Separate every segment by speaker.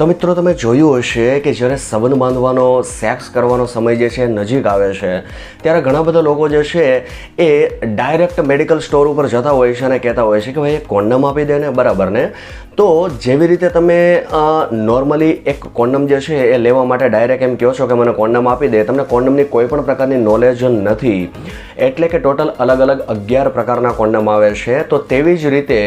Speaker 1: તો મિત્રો તમે જોયું હશે કે જ્યારે સંબંધ બાંધવાનો સેક્સ કરવાનો સમય જે છે નજીક આવે છે, ત્યારે ઘણા બધા લોકો જે છે એ ડાયરેક્ટ મેડિકલ સ્ટોર ઉપર જતા હોય છે અને કહેતા હોય છે કે ભાઈ એક કોન્ડમ આપી દે ને, બરાબર ને? તો જેવી રીતે તમે નોર્મલી એક કોન્ડમ જે છે એ લેવા માટે ડાયરેક્ટ એમ કહો છો કે મને કોન્ડમ આપી દે, તમને કોન્ડમની કોઈ પણ પ્રકારની નોલેજ નથી, એટલે કે ટોટલ અલગ અલગ અગિયાર પ્રકારના કોન્ડમ આવે છે, તો તેવી જ રીતે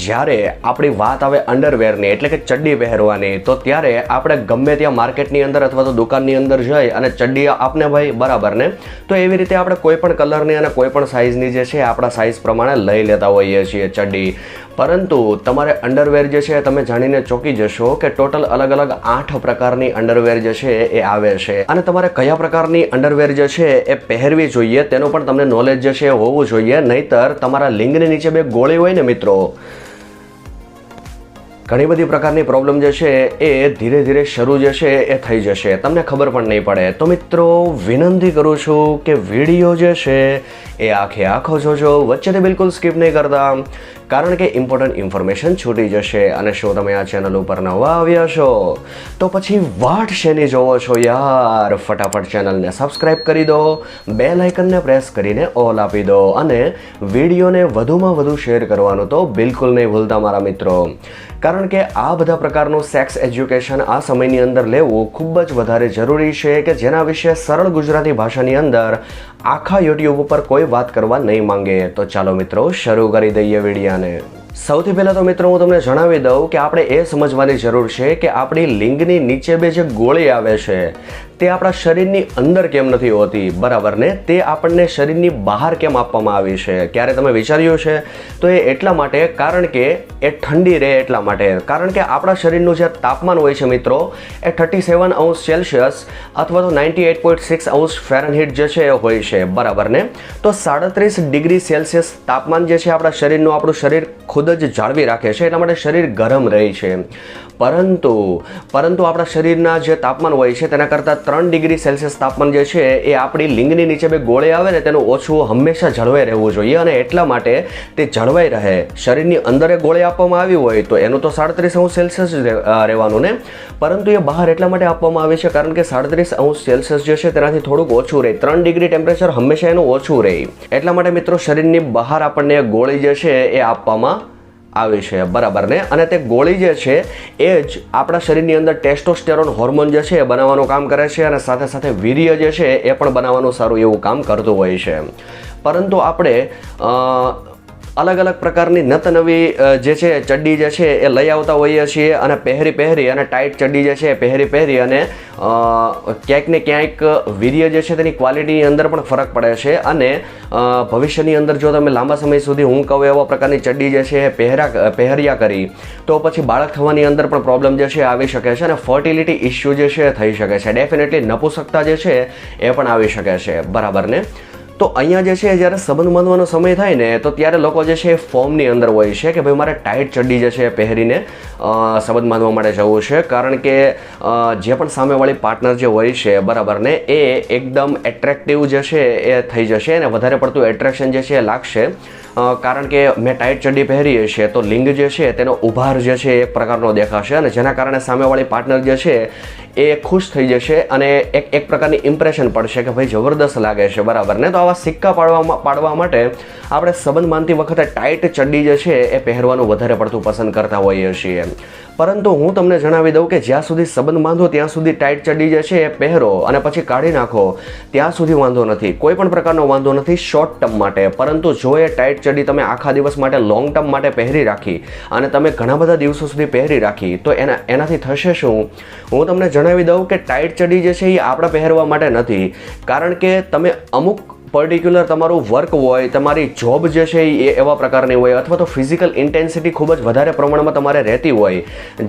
Speaker 1: જ્યારે આપણી વાત આવે અંડરવેરની એટલે કે ચડ્ડી પહેરવાની તો ત્યારે આપણે ગમે ત્યાં માર્કેટની અંદર અથવા તો દુકાનની અંદર જઈ અને ચડ્ડી આપને ભાઈ બરાબર ને? તો એવી રીતે આપણે કોઈ પણ કલરની અને કોઈ પણ સાઇઝની જે છે, આપણા સાઇઝ પ્રમાણે લઈ લેતા હોઈએ છીએ ચડ્ડી પરંતુ તમારે અંડરવેર જે છે, તમે જાણીને ચોંકી જશો કે ટોટલ અલગ અલગ આઠ પ્રકારની અંડરવેર જે છે, એ આવે છે. અને તમારે કયા પ્રકારની અંડરવેર જે છે, એ પહેરવી જોઈએ તેનું પણ તમને નોલેજ જે છે હોવું જોઈએ. નહીતર તમારા લિંગની નીચે બે ગોળી હોય ને મિત્રો ઘણી બધી પ્રકારની પ્રોબ્લેમ જે છે એ ધીરે ધીરે શરૂ જે છે એ થઈ જશે. તમને ખબર પણ નહીં પડે. તો મિત્રો, વિનંતી કરું છું કે વીડિયો જે છે એ આખે આખો જોજો. વચ્ચેથી બિલકુલ સ્કીપ નહીં કરતા. કારણ કે ઇમ્પોર્ટન્ટ ઇન્ફોર્મેશન છૂટી જશે અને શું તમે આ ચેનલ ઉપર નવા આવ્યા છો? તો પછી વાટ શેની જોવો છો યાર? ફટાફટ ચેનલને સબસ્ક્રાઇબ કરી દો બે લાઇકનને પ્રેસ કરીને ઓલ આપી દો અને વિડીયોને વધુમાં વધુ શેર કરવાનું તો બિલકુલ નહીં ભૂલતા મારા મિત્રો. કારણ કે આ બધા પ્રકારનું સેક્સ એજ્યુકેશન આ સમયની અંદર લેવું ખૂબ જ વધારે જરૂરી છે કે જેના વિશે સરળ ગુજરાતી ભાષાની અંદર આખા યુટ્યુબ ઉપર કોઈ વાત કરવા નહીં માંગે. તો ચાલો મિત્રો, શરૂ કરી દઈએ વિડીયાને સૌથી પહેલાં તો મિત્રો હું તમને જણાવી દઉં કે આપણે એ સમજવાની જરૂર છે કે આપણી લિંગની નીચે બે જે ગોળી આવે છે તે આપણા શરીરની અંદર કેમ નથી હોતી? બરાબર ને? તે આપણને શરીરની બહાર કેમ આપવામાં આવી છે? ક્યારે તમે વિચાર્યું છે તો એ એટલા માટે, કારણ કે એ ઠંડી રહે એટલા માટે. કારણ કે આપણા શરીરનું જે તાપમાન હોય છે મિત્રો, એ થર્ટી સેવન અંશ સેલ્સિયસ અથવા તો નાઇન્ટી એટ પોઈન્ટ સિક્સ અંશ ફેરનહીટ જે છે એ હોય છે. બરાબર ને? તો સાડત્રીસ ડિગ્રી સેલ્સિયસ તાપમાન જે છે આપણા શરીરનું, આપણું શરીર ખુદ જ જાળવી રાખે છે. એટલા માટે શરીર ગરમ રહે છે. પરંતુ પરંતુ આપણા શરીરના જે તાપમાન હોય છે, તેના કરતાં ત્રણ ડિગ્રી સેલ્સિયસ તાપમાન જે છે, એ આપણી લિંગની નીચે બે ગોળે આવે ને તેનું ઓછું હંમેશા જળવાઈ રહેવું જોઈએ અને એટલા માટે તે જળવાઈ રહે. શરીરની અંદર એ ગોળે આપવામાં આવી હોય તો એનું તો સાડત્રીસ અંશ સેલ્સિયસ રહેવાનું ને. પરંતુ એ બહાર એટલા માટે આપવામાં આવે છે કારણ કે સાડત્રીસ અંશ સેલ્સિયસ જે છે, તેનાથી થોડુંક ઓછું રહે. ત્રણ ડિગ્રી ટેમ્પરેચર હંમેશા એનું ઓછું રહે. એટલા માટે મિત્રો શરીરની બહાર આપણને ગોળી જે છે, એ આપવામાં આવે છે, બરાબર ને? અને તે ગોળી જે છે, એ જ આપણા શરીરની અંદર ટેસ્ટોસ્ટેરોન હોર્મોન જે છે, એ બનાવવાનું કામ કરે છે અને સાથે સાથે વીર્ય જે છે, એ પણ બનાવવાનું સારું એવું કામ કરતું હોય છે. પરંતુ આપણે અલગ અલગ પ્રકારની નત નવી જે છે, ચડ્ડી જે છે, એ લઈ આવતા હોઈએ છીએ અને પહેરી પહેરી અને ટાઈટ ચડ્ડી જે છે, એ પહેરી પહેરી અને ક્યાંક ને ક્યાંક વીર્ય જે છે, તેની ક્વોલિટીની અંદર પણ ફરક પડે છે અને ભવિષ્યની અંદર જો તમે લાંબા સમય સુધી હું કહું એવા પ્રકારની ચડ્ડી જે છે, એ પહેરા પહેર્યા કરી, તો પછી બાળક થવાની અંદર પણ પ્રોબ્લેમ જે છે આવી શકે છે અને ફર્ટિલિટી ઇસ્યુ જે છે થઈ શકે છે. ડેફિનેટલી નપુસકતા જે છે, એ પણ આવી શકે છે. બરાબર ને? તો અહીંયા જે છે, જ્યારે સંબંધ બાંધવાનો સમય થાય ને, તો ત્યારે લોકો જે છે, એ ફોર્મની અંદર હોય છે કે ભાઈ મારે ટાઈટ ચડ્ડી જે છે પહેરીને સંબંધ બાંધવા માટે જવું છે. કારણ કે જે પણ સામેવાળી પાર્ટનર જે હોય છે, બરાબર ને, એ એકદમ એટ્રેક્ટિવ જે છે, એ થઈ જશે અને વધારે પડતું એટ્રેક્શન જે છે, એ લાગશે. કારણ કે મેં ટાઈટ ચડ્ડી પહેરી છે તો લિંગ જે છે, તેનો ઉભાર જે છે એક પ્રકારનો દેખાશે અને જેના કારણે સામેવાળી પાર્ટનર જે છે એ ખુશ થઈ જશે અને એક એક પ્રકારની ઇમ્પ્રેશન પડશે કે ભાઈ જબરદસ્ત લાગે છે. બરાબર ને? તો આવા સિક્કા પાડવામાં પાડવા માટે આપણે સંબંધ માનતી વખતે ટાઈટ ચડ્ડી જે છે એ પહેરવાનું વધારે પડતું પસંદ કરતા હોઈએ છીએ. પરંતુ હું તમને જણાવી દઉં કે જ્યાં સુધી સંબંધ બાંધો, ત્યાં સુધી ટાઈટ ચડ્ડી જે છે એ પહેરો અને પછી કાઢી નાખો. ત્યાં સુધી વાંધો નથી. કોઈ પણ પ્રકારનો વાંધો નથી શોર્ટ ટર્મ માટે. પરંતુ જો એ ટાઈટ ચડ્ડી તમે આખા દિવસ માટે લોંગ ટર્મ માટે પહેરી રાખી અને તમે ઘણા બધા દિવસો સુધી પહેરી રાખી, તો એના, એનાથી થશે શું? હું તમને જણાવી દઉં કે ટાઈટ ચડી જે છે એ આપણે પહેરવા માટે નથી. કારણ કે તમે અમુક પર્ટિક્યુલર તમારું વર્ક હોય, તમારી જોબ જે છે એ એવા પ્રકારની હોય અથવા તો ફિઝિકલ ઇન્ટેન્સિટી ખૂબ જ વધારે પ્રમાણમાં તમારે રહેતી હોય.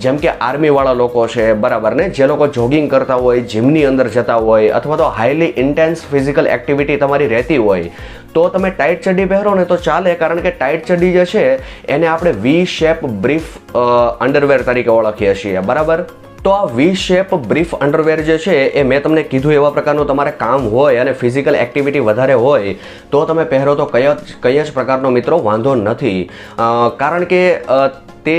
Speaker 1: જેમ કે આર્મીવાળા લોકો છે, બરાબર ને? જે લોકો જોગિંગ કરતા હોય જિમની અંદર જતા હોય અથવા તો હાઈલી ઇન્ટેન્સ ફિઝિકલ એક્ટિવિટી તમારી રહેતી હોય, તો તમે ટાઈટ ચડ્ડી પહેરો ને તો ચાલે, કારણ કે ટાઈટ ચડ્ડી જે છે, એને આપણે વી શેપ બ્રીફ અંડરવેર તરીકે ઓળખીએ છીએ. બરાબર? તો આ વી શેપ બ્રીફ અંડરવેર જે છે, એ મેં તમને કીધું એવા પ્રકારનું તમારે કામ હોય અને ફિઝિકલ એક્ટિવિટી વધારે હોય, તો તમે પહેરો તો કયા કયા જ પ્રકારનો મિત્રો વાંધો નથી. કારણ કે તે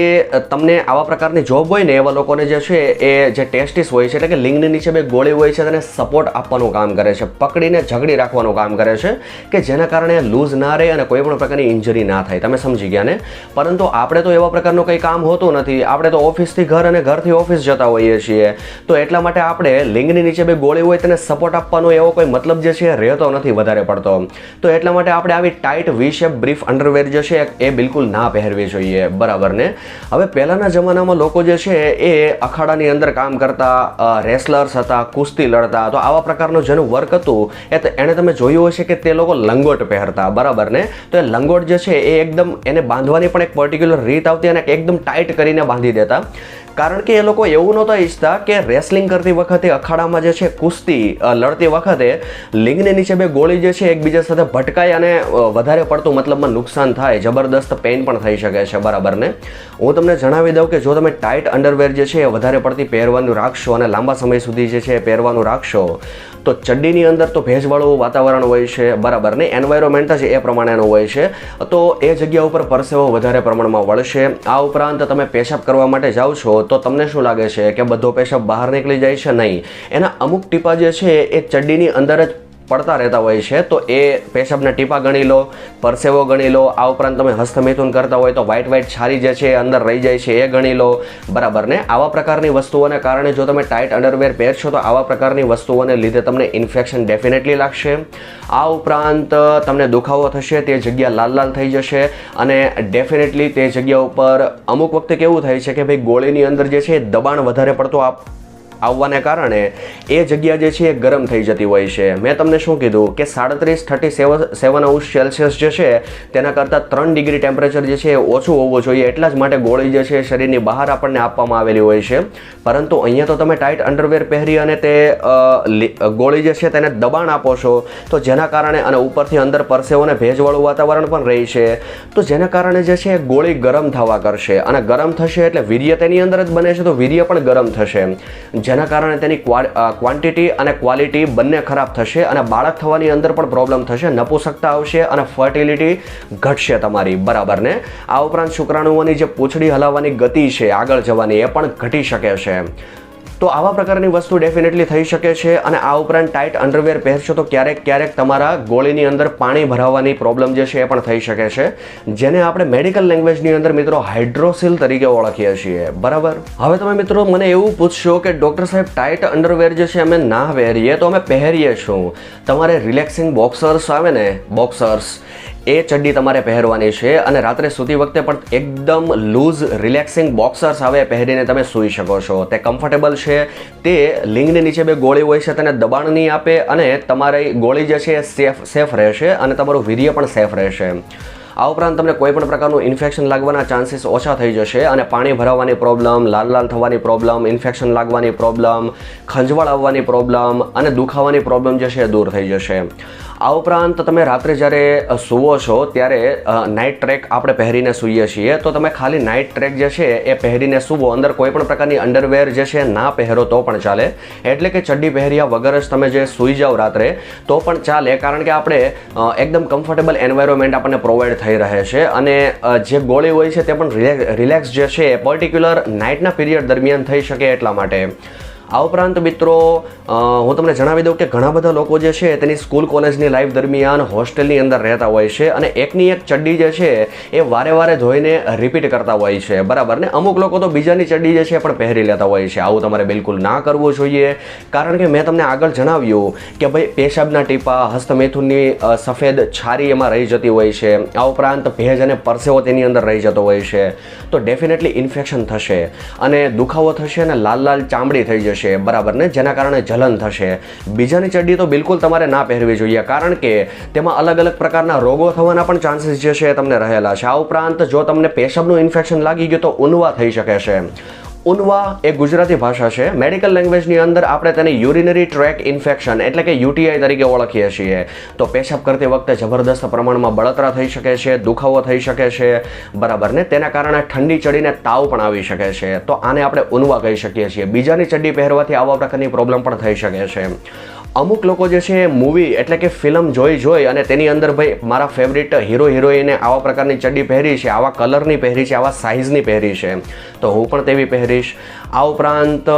Speaker 1: તમને આવા પ્રકારની જોબ હોય ને એવા લોકોને જે છે, એ જે ટેસ્ટિસ હોય છે, એટલે કે લિંગની નીચે બે ગોળી હોય છે, તેને સપોર્ટ આપવાનું કામ કરે છે, પકડીને ઝઘડી રાખવાનું કામ કરે છે, કે જેના કારણે લૂઝ ના રહે અને કોઈ પણ પ્રકારની ઇન્જરી ના થાય. તમે સમજી ગયા ને? પરંતુ આપણે તો એવા પ્રકારનું કંઈ કામ હોતું નથી. આપણે તો ઓફિસથી ઘર અને ઘરથી ઓફિસ જતા હોઈએ છીએ. તો એટલા માટે આપણે લિંગની નીચે બે ગોળી હોય તેને સપોર્ટ આપવાનો એવો કોઈ મતલબ જે છે રહેતો નથી વધારે પડતો. તો એટલા માટે આપણે આવી tight V shape brief underwear જે છે એ બિલકુલ ના પહેરવી જોઈએ. બરાબર ને? હવે પહેલાંના જમાનામાં લોકો જે છે એ અખાડાની અંદર કામ કરતા રેસલર્સ હતા, કુસ્તી લડતા. તો આવા પ્રકારનું જેનું વર્ક હતું, એ એણે તમે જોયું હશે કે તે લોકો લંગોટ પહેરતા. બરાબર ને? તો એ લંગોટ જે છે એ એકદમ એને બાંધવાની પણ એક પર્ટિક્યુલર રીત આવતી અને એકદમ ટાઈટ કરીને બાંધી દેતા. કારણ કે એ લોકો એવું નહોતા ઈચ્છતા કે રેસલિંગ કરતી વખતે અખાડામાં જે છે કુસ્તી લડતી વખતે લિંગની નીચે બે ગોળી જે છે એકબીજા સાથે ભટકાય અને વધારે પડતું મતલબમાં નુકસાન થાય, જબરદસ્ત પેઇન પણ થઈ શકે છે બરાબર ને હું તમને જણાવી દઉં કે જો તમે ટાઈટ અંડરવેર જે છે એ વધારે પડતી પહેરવાનું રાખશો અને લાંબા સમય સુધી જે છે એ પહેરવાનું રાખશો તો ચડ્ડીની અંદર તો ભેજવાળું વાતાવરણ હોય છે, બરાબર ને? એન્વાયરોમેન્ટ જ એ પ્રમાણેનું હોય છે. તો એ જગ્યા ઉપર પરસેવો વધારે પ્રમાણમાં વળશે. આ ઉપરાંત તમે પેશાબ કરવા માટે જાઓ છો, તો તમને શું લાગે છે? કે બધો પેશાબ બહાર નીકળી જાય છે નહીં? એના અમુક ટીપા જે છે, એ ચડ્ડીની અંદર જ પડતા રહેતા હોય છે, તો એ પેશાબના ટીપા ગણી લો, પરસેવો ગણી લો, આ ઉપરાંત તમે હસ્તમૈથુન કરતા હોય તો વ્હાઇટ વ્હાઇટ છારી જે છે અંદર રહી જાય છે, એ ગણી લો. બરાબર ને? આવા પ્રકારની વસ્તુઓને કારણે જો તમે ટાઈટ અંડરવેર પહેરશો તો આવા પ્રકારની વસ્તુઓને લીધે તમને ઇન્ફેક્શન ડેફિનેટલી લાગશે. આ ઉપરાંત, તમને દુખાવો થશે, તે જગ્યા લાલ લાલ થઈ જશે અને ડેફિનેટલી તે જગ્યા ઉપર અમુક વખતે કેવું થાય છે કે ભાઈ ગોળીની અંદર જે છે દબાણ વધારે પડતું આપ આવવાને કારણે એ જગ્યા જે છે એ ગરમ થઈ જતી હોય છે. મેં તમને શું કીધું કે સાડત્રીસ થર્ટી સેવન સેવન અંશ સેલ્સિયસ જે છે, તેના કરતાં ત્રણ ડિગ્રી ટેમ્પરેચર જે છે એ ઓછું હોવું જોઈએ. એટલા જ માટે ગોળી જે છે શરીરની બહાર આપણને આપવામાં આવેલી હોય છે. પરંતુ અહીંયા તો તમે ટાઈટ અંડરવેર પહેરી અને તે ગોળી જે છે તેને દબાણ આપો છો, તો જેના કારણે અને ઉપરથી અંદર પરસેવોને ભેજવાળું વાતાવરણ પણ રહી છે. તો જેના કારણે જે છે એ ગોળી ગરમ થવા કરશે. અને ગરમ થશે એટલે વીર્ય તેની અંદર જ બને છે, તો વીર્ય પણ ગરમ થશે. જેના કારણે તેની ક્વોન્ટિટી અને ક્વોલિટી બંને ખરાબ થશે અને બાળક થવાની અંદર પણ પ્રોબ્લેમ થશે, નપુસકતા આવશે અને ફર્ટિલિટી ઘટશે તમારી, બરાબર ને? આ ઉપરાંત શુક્રાણુઓની જે પૂંછડી હલાવવાની ગતિ છે, આગળ જવાની, એ પણ ઘટી શકે છે. તો આવા પ્રકારની વસ્તુ ડેફિનેટલી થઈ શકે છે અને આ ઉપરાંત ટાઈટ અંડરવેર પહેરશો તો ક્યારેક ક્યારેક તમારા ગોળીની અંદર પાણી ભરાવાની પ્રોબ્લેમ જે છે એ પણ થઈ શકે છે. જેને આપણે મેડિકલ લેંગ્વેજની અંદર મિત્રો હાઇડ્રોસિલ તરીકે ઓળખીએ છીએ. બરાબર? હવે તમે મિત્રો મને એવું પૂછશો કે ડૉક્ટર સાહેબ ટાઈટ અંડરવેર જે છે અમે ના પહેરીએ તો અમે પહેરીએ શું? તમારે રિલેક્સિંગ બોક્સર્સ આવે ને? બોક્સર્સ એ ચડ્ડી તમારે પહેરવાની છે અને રાત્રે સૂતી વખતે પણ એકદમ લૂઝ રિલેક્સિંગ બોક્સર્સ આવે પહેરીને તમે સૂઈ શકો છો. તે કમ્ફર્ટેબલ છે, તે લિંગની નીચે બે ગોળી હોય છે તેને દબાણ નહીં આપે અને તમારી ગોળી જે છે એ સેફ સેફ રહેશે અને તમારું વીર્ય પણ સેફ રહેશે. આ ઉપરાંત તમને કોઈ પણ પ્રકારનું ઇન્ફેક્શન લાગવાના ચાન્સીસ ઓછા થઈ જશે અને પાણી ભરાવાની પ્રોબ્લેમ લાલ લાલ થવાની પ્રોબ્લેમ ઇન્ફેક્શન લાગવાની પ્રોબ્લેમ ખંજવાળ આવવાની પ્રોબ્લેમ અને દુખાવાની પ્રોબ્લેમ જે છે એ દૂર થઈ જશે. આ ઉપરાંત તમે રાત્રે જ્યારે સૂવો છો ત્યારે નાઇટ ટ્રેક આપણે પહેરીને સૂઈએ છીએ, તો તમે ખાલી નાઇટ ટ્રેક જે છે એ પહેરીને સૂવો. અંદર કોઈ પણ પ્રકારની અંડરવેર જે છે ના પહેરો તો પણ ચાલે. એટલે કે ચડ્ડી પહેર્યા વગર જ તમે જે સૂઈ જાઓ રાત્રે, તો પણ ચાલે. કારણ કે આપણે એકદમ કમ્ફર્ટેબલ એન્વાયરમેન્ટ આપણને પ્રોવાઈડ થઈ રહે છે. અને જે ગોળી હોય છે તે પણ રિલેક્સ જે છે એ પર્ટિક્યુલર નાઇટના પીરિયડ દરમિયાન થઈ શકે એટલા માટે. આ ઉપરાંત મિત્રો હું તમને જણાવી દઉં કે ઘણા બધા લોકો જે છે તેની સ્કૂલ કોલેજની લાઈફ દરમિયાન હોસ્ટેલની અંદર રહેતા હોય છે અને એકની એક ચડ્ડી જે છે એ વારે વારે ધોઈને રિપીટ કરતા હોય છે. બરાબર? ને અમુક લોકો તો બીજાની ચડ્ડી જે છે પણ પહેરી લેતા હોય છે. આવું તમારે બિલકુલ ના કરવું જોઈએ. કારણ કે મેં તમને આગળ જણાવ્યું કે ભાઈ, પેશાબના ટીપા, હસ્તમેથુનની સફેદ છારી એમાં રહી જતી હોય છે. આ ઉપરાંત ભેજ અને પરસેવો તેની અંદર રહી જતો હોય છે. તો ડેફિનેટલી ઇન્ફેક્શન થશે અને દુખાવો થશે અને લાલ લાલ ચામડી થઈ જશે. બરાબર ને? જેના કારણે જલન થશે. બીજાની ચડ્ડી તો બિલકુલ તમારે ના પહેરવી જોઈએ, કારણ કે તેમાં અલગ અલગ પ્રકારના રોગો થવાના પણ ચાન્સીસ જે છે તમને રહેલા છે. આ ઉપરાંત જો તમને પેશાબનું ઇન્ફેક્શન લાગી ગયું તો ઉનવા થઈ શકે છે. ઉનવા એ ગુજરાતી ભાષા છે. મેડિકલ લેંગ્વેજની અંદર આપણે તેને યુરિનરી ટ્રેક ઇન્ફેક્શન એટલે કે યુટીઆઈ તરીકે ઓળખીએ છીએ. તો પેશાબ કરતી વખતે જબરદસ્ત પ્રમાણમાં બળતરા થઈ શકે છે, દુખાવો થઈ શકે છે, બરાબર ને? તેના કારણે ઠંડી ચડીને તાવ પણ આવી શકે છે. તો આને આપણે ઉનવા કહી શકીએ છીએ. બીજાની ચડ્ડી પહેરવાથી આવા પ્રકારની પ્રોબ્લેમ પણ થઈ શકે છે. અમુક લોકો જે છે મૂવી એટલે કે ફિલ્મ જોઈ જોઈ અને તેની અંદર ભાઈ મારા ફેવરિટ હીરો હિરોઈને આવા પ્રકારની ચડ્ડી પહેરી છે, આવા કલરની પહેરી છે, આવા સાઇઝની પહેરી છે તો હું પણ તેવી પહેરીશ. આ ઉપરાંત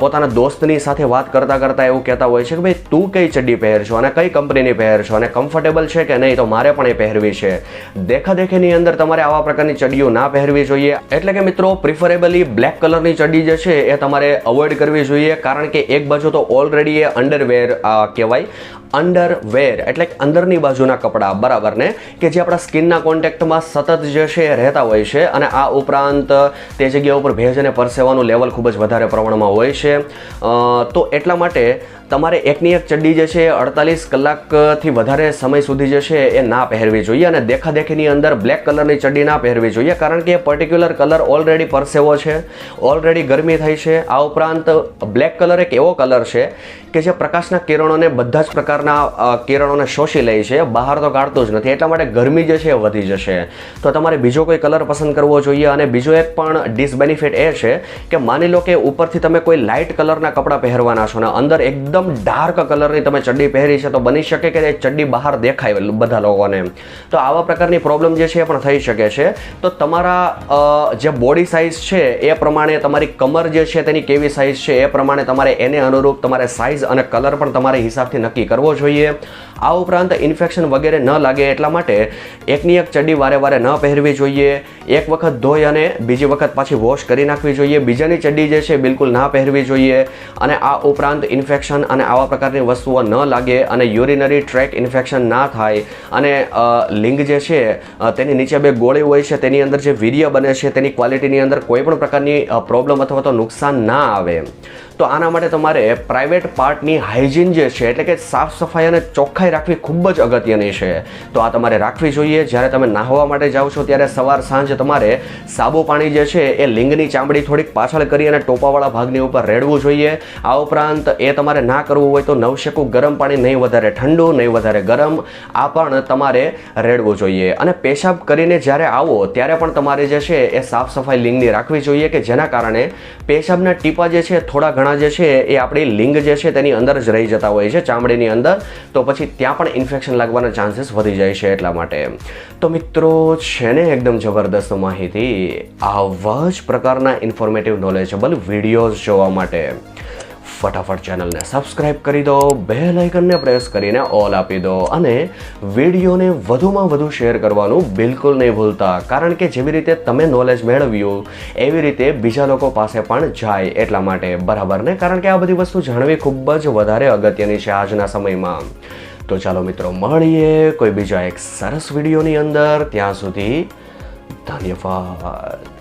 Speaker 1: પોતાના દોસ્તની સાથે વાત કરતાં કરતાં એવું કહેતા હોય છે કે ભાઈ, તું કઈ ચડ્ડી પહેરશો અને કઈ કંપનીની પહેરશો અને કમ્ફર્ટેબલ છે કે નહીં? તો મારે પણ એ પહેરવી છે. દેખાદેખીની અંદર તમારે આવા પ્રકારની ચડ્ડીઓ ના પહેરવી જોઈએ. એટલે કે મિત્રો પ્રિફરેબલી બ્લેક કલરની ચડ્ડી જે છે એ તમારે અવોઇડ કરવી જોઈએ, કારણ કે એક બાજુ તો ઓલરેડી એ અંડરવેર કહેવાય. અંડરવેર એટલે અંદરની બાજુના કપડાં, બરાબર ને? કે જે આપણા સ્કિનના કોન્ટેક્ટમાં સતત જે છે રહેતા હોય છે અને આ ઉપરાંત, તે જગ્યા ઉપર ભેજ અને પરસેવાનું લેવલ ખૂબ જ વધારે પ્રમાણમાં હોય છે. તો એટલા માટે તમારે એકની એક ચડ્ડી જે છે અડતાલીસ કલાકથી વધારે સમય સુધી જે છે એ ના પહેરવી જોઈએ અને દેખાદેખીની અંદર બ્લેક કલરની ચડ્ડી ના પહેરવી જોઈએ કારણ કે એ પર્ટિક્યુલર કલર ઓલરેડી પરસેવો છે, ઓલરેડી ગરમી થઈ છે. આ ઉપરાંત બ્લેક કલર એક એવો કલર છે કે જે પ્રકાશના કિરણોને બધા જ પ્રકારના કિરણોને શોષી લે છે, બહાર તો કાઢતું જ નથી. એટલા માટે ગરમી જે છે એ વધી જશે. તો તમારે બીજો કોઈ કલર પસંદ કરવો જોઈએ અને બીજો એક પણ ડિસબેનિફિટ એ છે કે માની લો કે ઉપરથી તમે કોઈ લાઇટ કલરના કપડાં પહેરવાના છો ને અંદર એકદમ ડાર્ક કલરની તમે ચડ્ડી પહેરી છે તો બની શકે કે એ ચડ્ડી બહાર દેખાય બધા લોકોને તો આવા પ્રકારની પ્રોબ્લેમ જે છે એ પણ થઈ શકે છે. તો તમારા જે બોડી સાઇઝ છે એ પ્રમાણે તમારી કમર જે છે તેની કેવી સાઇઝ છે એ પ્રમાણે તમારે એને અનુરૂપ તમારે સાઇઝ અને કલર પણ તમારે હિસાબથી નક્કી કરવો જોઈએ. આ ઉપરાંત ઇન્ફેક્શન વગેરે ન લાગે એટલા માટે એકની એક ચડ્ડી વારે વારે ન પહેરવી જોઈએ. એક વખત ધોઈ અને બીજી વખત પાછી વોશ કરી નાખવી જોઈએ. બીજાની ચડ્ડી જે છે બિલકુલ ના પહેરવી જોઈએ. અને આ ઉપરાંત ઇન્ફેક્શન અને આવા પ્રકારની વસ્તુઓ ન લાગે અને યુરિનરી ટ્રેક ઇન્ફેક્શન ના થાય અને લિંગ જે છે તેની નીચે બે ગોળી હોય છે, તેની અંદર જે વીર્ય બને છે, તેની ક્વોલિટીની અંદર કોઈ પણ પ્રકારની પ્રોબ્લેમ અથવા તો નુકસાન ના આવે. તો આના માટે તમારે પ્રાઇવેટ પાર્ટની હાઇજીન જે છે, એટલે કે સાફ સફાઈ અને ચોખ્ખાઈ રાખવી ખૂબ જ અગત્યની છે. તો આ તમારે રાખવી જોઈએ. જ્યારે તમે નાહવા માટે જાઓ છો, ત્યારે સવાર સાંજ તમારે સાબુ પાણી જે છે, એ લિંગની ચામડી થોડીક પાછળ કરી અને ટોપાવાળા ભાગની ઉપર રેડવું જોઈએ. આ ઉપરાંત એ તમારે ના કરવું હોય તો નવશેકું ગરમ પાણી, નહીં વધારે ઠંડુ, નહીં વધારે ગરમ, આ પણ તમારે રેડવું જોઈએ. અને પેશાબ કરીને જ્યારે આવો, ત્યારે પણ તમારે જે છે, એ સાફ સફાઈ લિંગની રાખવી જોઈએ કે જેના કારણે પેશાબના ટીપા જે છે, થોડા ઘણા જે છે એ આપણી લિંગ જે છે તેની અંદર જ રહી જતા હોય છે, ચામડીની અંદર. તો પછી ત્યાં પણ ઇન્ફેક્શન લાગવાના ચાન્સીસ વધી જાય છે એટલા માટે. તો મિત્રો, છે ને એકદમ જબરદસ્ત માહિતી. આવા જ પ્રકારના ઇન્ફોર્મેટિવ નોલેજેબલ વિડીયોઝ જોવા માટે. ફટાફટ ચેનલને સબસ્ક્રાઇબ કરી દો બે લાઇકનને પ્રેસ કરીને ઓલ આપી દો અને વિડીયોને વધુમાં વધુ શેર કરવાનું બિલકુલ નહીં ભૂલતા. કારણ કે જેવી રીતે તમે નોલેજ મેળવ્યું, એવી રીતે બીજા લોકો પાસે પણ જાય એટલા માટે. બરાબર ને? કારણ કે આ બધી વસ્તુ જાણવી ખૂબ જ વધારે અગત્યની છે આજના સમયમાં. તો ચાલો મિત્રો, મળીએ કોઈ બીજા એક સરસ વિડીયોની અંદર. ત્યાં સુધી ધન્યવાદ.